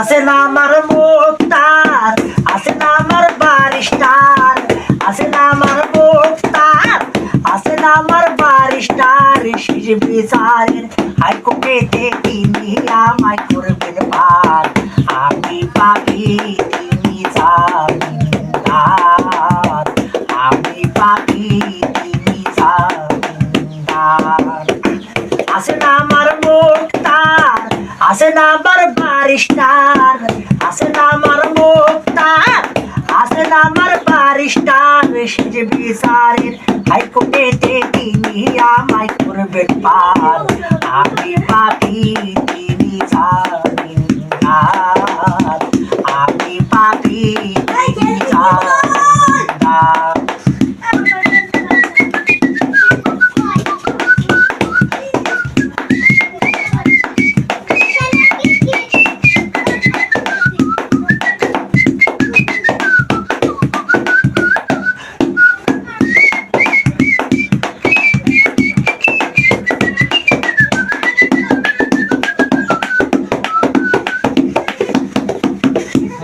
আছে না আমার মুক্তার, আছে না আমার বারিস্টার, আছে না আমার মুক্তার, আছে না আমার বারিস্টার শেষ বিচারের হাইকোর্টেতে তিনি আমায় করবেন পার আমি পাপি, তিনি জামিনদার। আমি পাপি, তিনি জামিনদার। আছে না আমার মুক্তার, আছে না আমার বারিস্টার আছে না আমার মুক্তার আছে না আমার বারিস্টার যে বিচারের হাইকোর্টেতে তিনি আমায় করবেন পার। আমি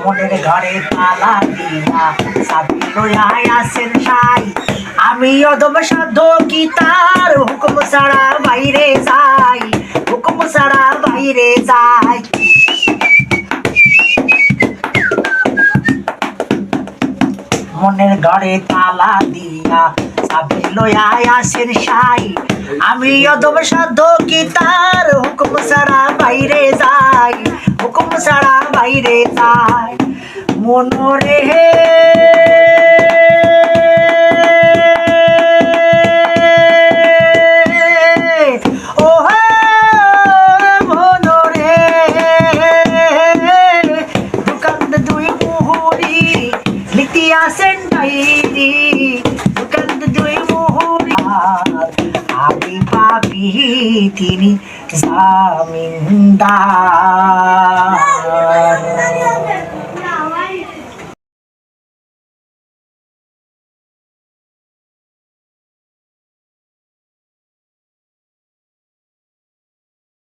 মনের ঘরে তালা দিয়া সাবি লইয়া আসেন সাই। আমি অদম কি তার হুকুম বাইরে যাই। হুকুম বাইরে যাই। মনের ঘরে তালা দিয়া সাবি লইয়া আসেন সাই। আমি অদম সাধ্য কি তার হুকুম ছাড়া বাইরে যাই মনরে হে। আসেন ডাইরি তিনি জামিনদার